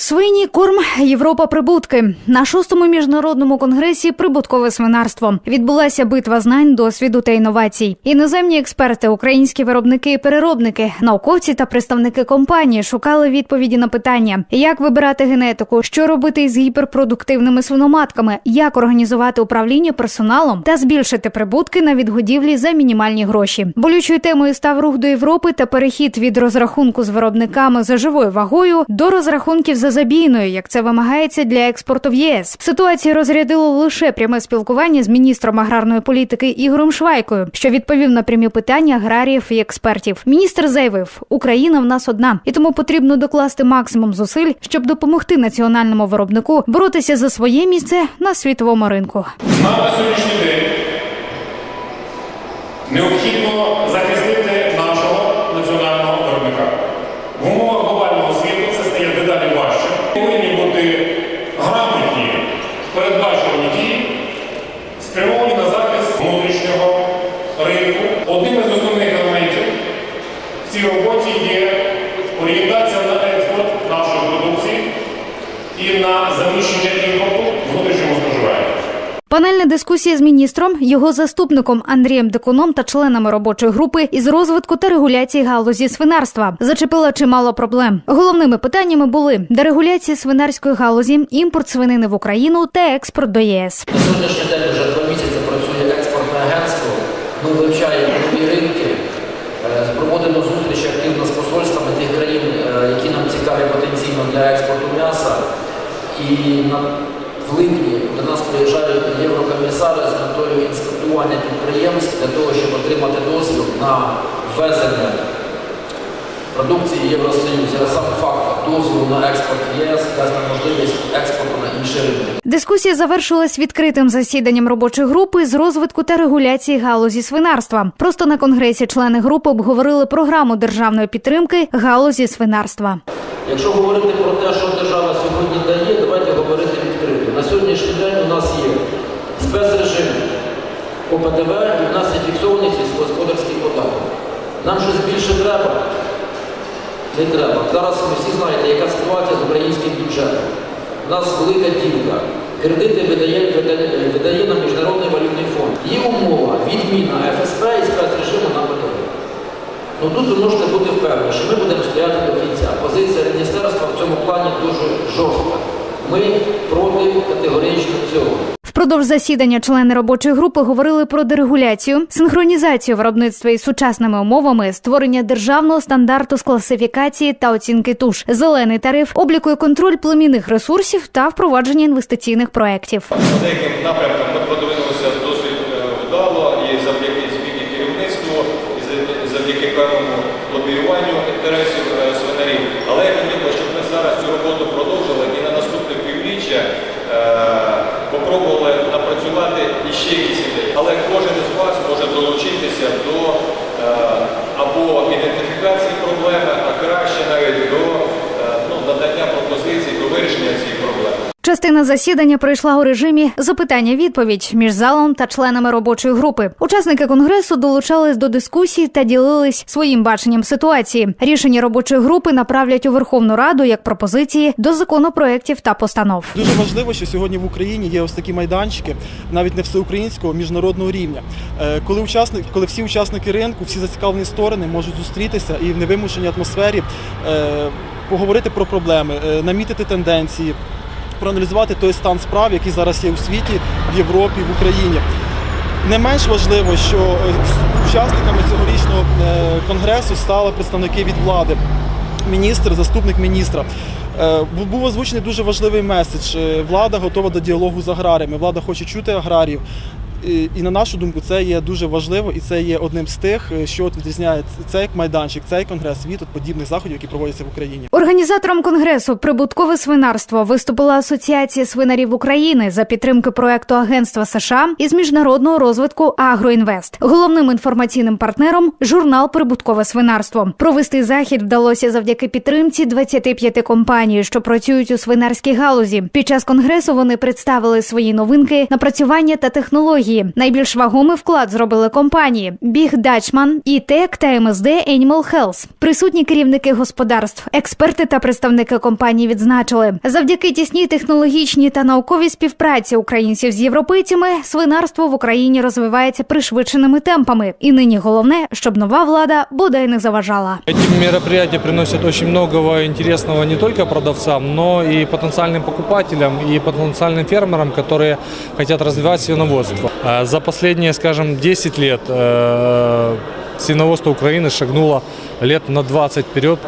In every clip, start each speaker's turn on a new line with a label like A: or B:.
A: Свині корм Європа прибутки на шостому міжнародному конгресі прибуткове свинарство відбулася битва знань, досвіду та інновацій. Іноземні експерти, українські виробники і переробники, науковці та представники компанії шукали відповіді на питання, як вибирати генетику, що робити із гіперпродуктивними свиноматками, як організувати управління персоналом та збільшити прибутки на відгодівлі за мінімальні гроші. Болючою темою став рух до Європи та перехід від розрахунку з виробниками за живою вагою до розрахунків за забійною, як це вимагається для експорту в ЄС. Ситуацію розрядило лише пряме спілкування з міністром аграрної політики Ігорем Швайкою, що відповів на прямі питання аграріїв і експертів. Міністр заявив, Україна в нас одна, і тому потрібно докласти максимум зусиль, щоб допомогти національному виробнику боротися за своє місце на світовому ринку.
B: На сьогоднішній день необхідно цій роботі є орієнтація на експорт нашої продукції і на заміщення імпорту внутрішньому споживанню.
A: Панельна дискусія з міністром, його заступником Андрієм Дикуном та членами робочої групи із розвитку та регуляції галузі свинарства зачепила чимало проблем. Головними питаннями були дерегуляція свинарської галузі, імпорт свинини в Україну та експорт до ЄС.
C: На сьогоднішній день вже два місяці працює експортне агентство. Ми вивчаємо нові ринки, проводимо зустрічі активно з посольствами тих країн, е, які нам цікаві потенційно для експорту м'яса. І в липні до нас приїжджають єврокомісари з метою інспектування підприємств для того, щоб отримати дозвіл на ввезення продукції Євросоюзу. Сам факт дозволу на експорт ЄС дасть можливість експорту на інші ринки.
A: Дискусія завершилась відкритим засіданням робочої групи з розвитку та регуляції галузі свинарства. Просто на конгресі члени групи обговорили програму державної підтримки галузі свинарства.
C: Якщо говорити про те, що держава сьогодні дає, давайте говорити відкрито. На сьогоднішній день у нас є спецрежим по ПДВ і в нас є фіксований сільськогосподарський податок. Нам щось більше треба? Не треба. Зараз ви всі знаєте, яка ситуація з українським бюджетом. У нас велика ділка. Кредити видає, видає, видає нам Міжнародний валютний фонд. Є умова відміна ФСП і спецрежиму на ПДВ. Ну тут ви можете бути впевнені, що ми будемо стояти до кінця. Позиція міністерства в цьому плані дуже жорстка. Ми проти категорично цього.
A: Впродовж засідання члени робочої групи говорили про дерегуляцію, синхронізацію виробництва із сучасними умовами, створення державного стандарту з класифікації та оцінки туш, зелений тариф, обліку і контроль племінних ресурсів та впровадження інвестиційних проєктів.
D: По деяким напрямкам ми продвинулися досить е, вдало і завдяки зміні керівництву, і за- завдяки певному лобіюванню інтересів е, свинарів. Але я хотів би, щоб ми зараз цю роботу продовжили і на наступне півріччя е, попробували напрацювати іще якісь ідеї. Але кожен із вас може долучитися до е, або ідентифікації проблеми, а краще навіть до е, ну, надання пропозицій до вирішення цієї проблеми.
A: Частина засідання пройшла у режимі запитання-відповідь між залом та членами робочої групи. Учасники конгресу долучались до дискусії та ділились своїм баченням ситуації. Рішення робочої групи направлять у Верховну Раду як пропозиції до законопроєктів та постанов.
E: Дуже важливо, що сьогодні в Україні є ось такі майданчики, навіть не всеукраїнського міжнародного рівня. Е, Коли учасник, коли всі учасники ринку, всі зацікавлені сторони можуть зустрітися і в невимушеній атмосфері е, поговорити про проблеми, е, намітити тенденції, проаналізувати той стан справ, який зараз є у світі, в Європі, в Україні. Не менш важливо, що е, учасниками цьогорічного е, конгресу стали представники від влади, міністр, заступник міністра. Е, Був озвучений дуже важливий меседж. Влада готова до діалогу з аграріями. Влада хоче чути аграріїв. І, на нашу думку, це є дуже важливо, і це є одним з тих, е, що от відрізняє цей майданчик, цей конгрес від от подібних заходів, які проводяться в Україні.
A: Організатором конгресу Прибуткове свинарство виступила Асоціація свинарів України за підтримки проекту Агентства США із міжнародного розвитку Агроінвест. Головним інформаційним партнером журнал Прибуткове свинарство. Провести захід вдалося завдяки підтримці 25 компаній, що працюють у свинарській галузі. Під час конгресу вони представили свої новинки, напрацювання та технології технології. Найбільш вагомий вклад зробили компанії Big Dutchman, E-Tech та MSD Animal Health. Присутні керівники господарств, експерти та представники компанії відзначили, завдяки тісній технологічній та науковій співпраці українців з європейцями свинарство в Україні розвивається пришвидшеними темпами. І нині головне, щоб нова влада бодай не заважала.
F: Эти мероприятия приносят очень многого интересного не только продавцам, но и потенциальным покупателям и потенциальным фермерам, которые хотят развивать свиноводство. А За последние, скажем, 10 лет э, свиноводство Украины шагнуло лет на 20 вперед.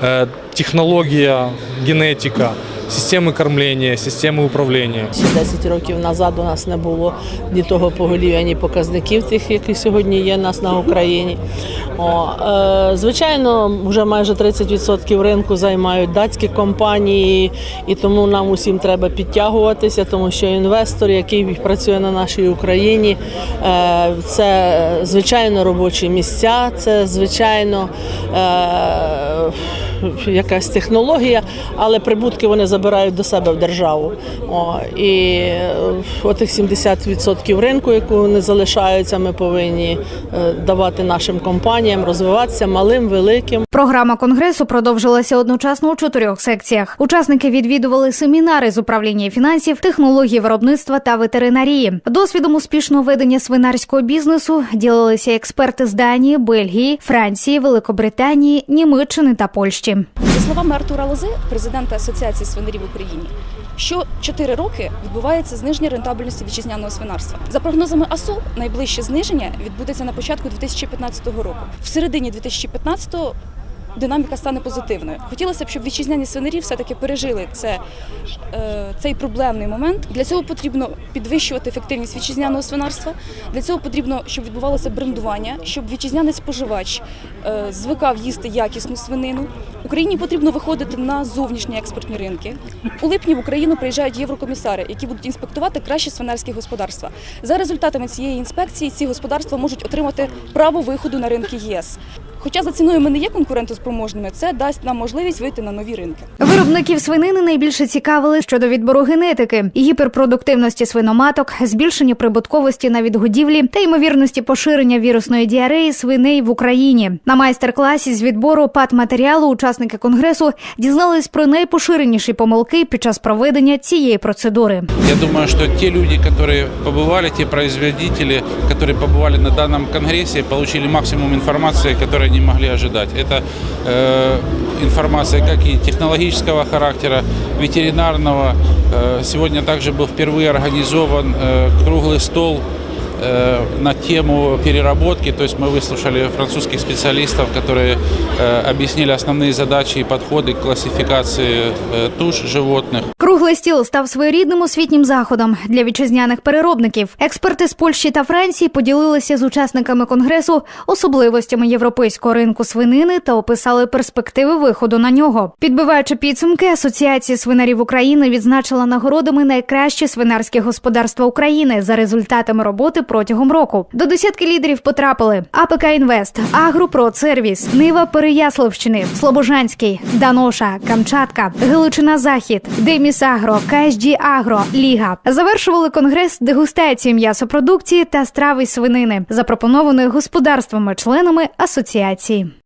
F: Э, Технология, генетика, системы кормления, системы управления.
G: Ще 10 років назад у нас не було ні того поголів'я, ні показників тих, які сьогодні є у нас на Україні. О, е, звичайно, вже майже 30% ринку займають датські компанії, і тому нам усім треба підтягуватися, тому що інвестор, який працює на нашій Україні, е, це звичайно робочі місця, це звичайно. Е, якась технологія, але прибутки вони забирають до себе в державу. О, і е, отих 70% ринку, яку вони залишаються, ми повинні е, давати нашим компаніям розвиватися малим, великим.
A: Програма конгресу продовжилася одночасно у чотирьох секціях. Учасники відвідували семінари з управління фінансів, технології виробництва та ветеринарії. Досвідом успішного ведення свинарського бізнесу ділилися експерти з Данії, Бельгії, Франції, Великобританії, Німеччини та Польщі.
H: За словами Артура Лози, президента Асоціації свинарів в Україні, що 4 роки відбувається зниження рентабельності вітчизняного свинарства. За прогнозами АСУ, найближче зниження відбудеться на початку 2015 року. В середині 2015-го динаміка стане позитивною. Хотілося б, щоб вітчизняні свинарі все-таки пережили це, е, цей проблемний момент. Для цього потрібно підвищувати ефективність вітчизняного свинарства. Для цього потрібно, щоб відбувалося брендування, щоб вітчизняний споживач е, звикав їсти якісну свинину. Україні потрібно виходити на зовнішні експортні ринки. У липні в Україну приїжджають єврокомісари, які будуть інспектувати кращі свинарські господарства. За результатами цієї інспекції ці господарства можуть отримати право виходу на ринки ЄС. Хоча за ціною ми не є конкурентоспроможними, це дасть нам можливість вийти на нові ринки.
A: Виробників свинини найбільше цікавили щодо відбору генетики, гіперпродуктивності свиноматок, збільшення прибутковості на відгодівлі та ймовірності поширення вірусної діареї свиней в Україні. На майстер-класі з відбору пат-матеріалу учасники конгресу дізнались про найпоширеніші помилки під час проведення цієї процедури.
I: Я думаю, что те люди, которые побывали, те производители, которые побывали на данном конгрессе, получили максимум информации, которую они могли ожидать. Это э, информация как и технологического характера, ветеринарного. Э, сегодня также был впервые организован э, круглый стол э, на тему переработки. То есть мы выслушали французских специалистов, которые э, объяснили основные задачи и подходы к классификации э, туш животных.
A: Круглий стіл став своєрідним освітнім заходом для вітчизняних переробників. Експерти з Польщі та Франції поділилися з учасниками конгресу особливостями європейського ринку свинини та описали перспективи виходу на нього. Підбиваючи підсумки, асоціація свинарів України відзначила нагородами найкращі свинарські господарства України за результатами роботи протягом року. До десятки лідерів потрапили АПК Інвест, Агропродсервіс, Нива Переяславщини, Слобожанський, Даноша, Камчатка, Галичина Захід, Деміс Агро, КСД Агро, Ліга. Завершували конгрес дегустації м'ясопродукції та страви свинини, запропонованої господарствами-членами асоціації.